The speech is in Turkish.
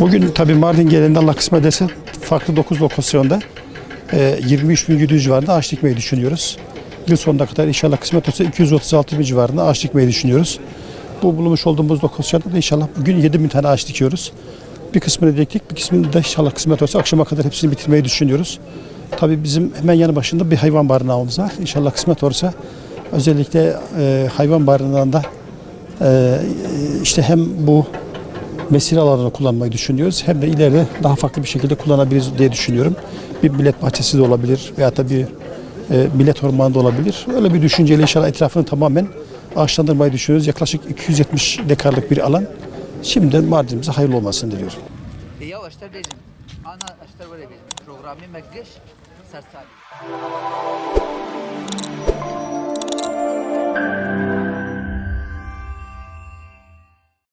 Bugün tabii Mardin genelinde Allah kısmet ederse farklı 9 lokasyonda e, 23 bin 700 civarında ağaç dikmeyi düşünüyoruz. Yıl sonuna kadar inşallah kısmet olsa 236 bin civarında ağaç dikmeyi düşünüyoruz. Bu bulunmuş olduğumuz lokasyonda da inşallah bugün 7 bin tane ağaç dikiyoruz. Bir kısmını diktik, bir kısmını da inşallah kısmet olsa akşama kadar hepsini bitirmeyi düşünüyoruz. Tabii bizim hemen yanı başında bir hayvan barınağımız var. İnşallah kısmet olursa özellikle e, hayvan barınağında e, işte hem bu mesire alanını kullanmayı düşünüyoruz. Hem de ileride daha farklı bir şekilde kullanabiliriz diye düşünüyorum. Bir millet bahçesi de olabilir veya da bir e, millet ormanı da olabilir. Öyle bir düşünceyle inşallah etrafını tamamen ağaçlandırmayı düşünüyoruz. Yaklaşık 270 dekarlık bir alan. Şimdiden Mardin'imize hayırlı olmasını diliyorum. E, Ana açlar var ya. Programı mekleş. Sersari.